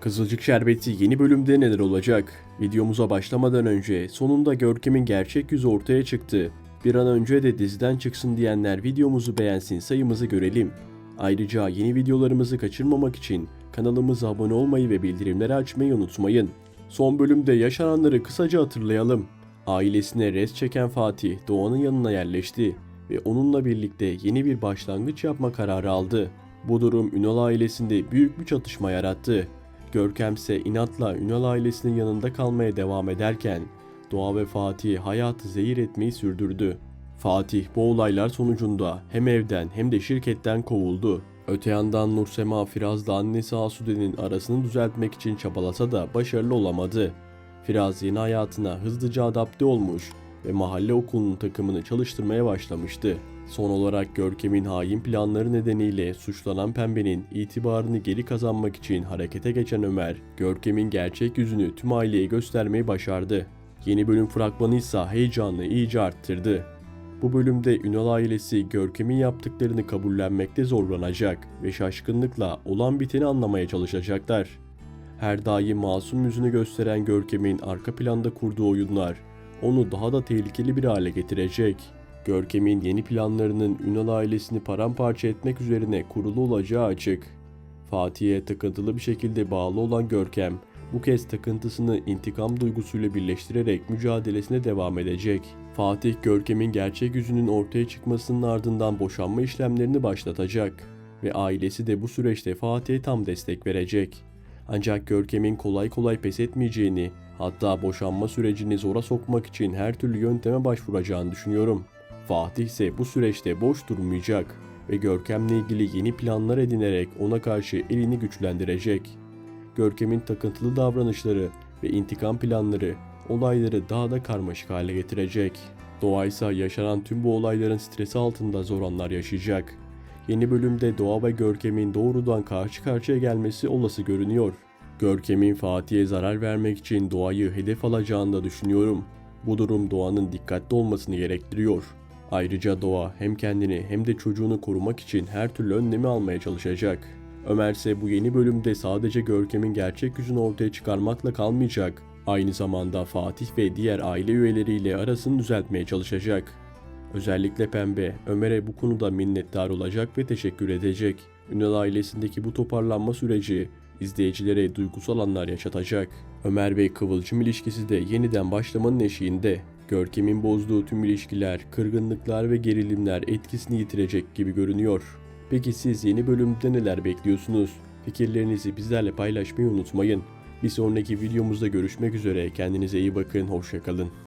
Kızılcık Şerbeti yeni bölümde neler olacak? Videomuza başlamadan önce sonunda Görkem'in gerçek yüzü ortaya çıktı. Bir an önce de diziden çıksın diyenler videomuzu beğensin sayımızı görelim. Ayrıca yeni videolarımızı kaçırmamak için kanalımıza abone olmayı ve bildirimleri açmayı unutmayın. Son bölümde yaşananları kısaca hatırlayalım. Ailesine res çeken Fatih Doğan'ın yanına yerleşti ve onunla birlikte yeni bir başlangıç yapma kararı aldı. Bu durum Ünal ailesinde büyük bir çatışma yarattı. Görkem ise inatla Ünal ailesinin yanında kalmaya devam ederken Doğa ve Fatih hayatı zehir etmeyi sürdürdü. Fatih bu olaylar sonucunda hem evden hem de şirketten kovuldu. Öte yandan Nursema Firaz'la annesi Asude'nin arasını düzeltmek için çabalasa da başarılı olamadı. Firaz yeni hayatına hızlıca adapte olmuş ve mahalle okulunun takımını çalıştırmaya başlamıştı. Son olarak Görkem'in hain planları nedeniyle suçlanan Pembe'nin itibarını geri kazanmak için harekete geçen Ömer, Görkem'in gerçek yüzünü tüm aileye göstermeyi başardı. Yeni bölüm fragmanı ise heyecanı iyice arttırdı. Bu bölümde Ünal ailesi Görkem'in yaptıklarını kabullenmekte zorlanacak ve şaşkınlıkla olan biteni anlamaya çalışacaklar. Her daim masum yüzünü gösteren Görkem'in arka planda kurduğu oyunlar onu daha da tehlikeli bir hale getirecek. Görkem'in yeni planlarının Ünal ailesini paramparça etmek üzerine kurulu olacağı açık. Fatih'e takıntılı bir şekilde bağlı olan Görkem, bu kez takıntısını intikam duygusuyla birleştirerek mücadelesine devam edecek. Fatih, Görkem'in gerçek yüzünün ortaya çıkmasının ardından boşanma işlemlerini başlatacak ve ailesi de bu süreçte Fatih'e tam destek verecek. Ancak Görkem'in kolay kolay pes etmeyeceğini, hatta boşanma sürecini zora sokmak için her türlü yönteme başvuracağını düşünüyorum. Fatih ise bu süreçte boş durmayacak ve Görkem'le ilgili yeni planlar edinerek ona karşı elini güçlendirecek. Görkem'in takıntılı davranışları ve intikam planları olayları daha da karmaşık hale getirecek. Doğa ise yaşanan tüm bu olayların stresi altında zor anlar yaşayacak. Yeni bölümde Doğa ve Görkem'in doğrudan karşı karşıya gelmesi olası görünüyor. Görkem'in Fatih'e zarar vermek için Doğa'yı hedef alacağını da düşünüyorum. Bu durum Doğa'nın dikkatli olmasını gerektiriyor. Ayrıca Doğa hem kendini hem de çocuğunu korumak için her türlü önlemi almaya çalışacak. Ömer ise bu yeni bölümde sadece Görkem'in gerçek yüzünü ortaya çıkarmakla kalmayacak. Aynı zamanda Fatih ve diğer aile üyeleriyle arasını düzeltmeye çalışacak. Özellikle Pembe, Ömer'e bu konuda minnettar olacak ve teşekkür edecek. Ünal ailesindeki bu toparlanma süreci izleyicilere duygusal anlar yaşatacak. Ömer ve Kıvılcım ilişkisi de yeniden başlamanın eşiğinde. Görkem'in bozduğu tüm ilişkiler, kırgınlıklar ve gerilimler etkisini yitirecek gibi görünüyor. Peki siz yeni bölümde neler bekliyorsunuz? Fikirlerinizi bizlerle paylaşmayı unutmayın. Bir sonraki videomuzda görüşmek üzere. Kendinize iyi bakın. Hoşçakalın.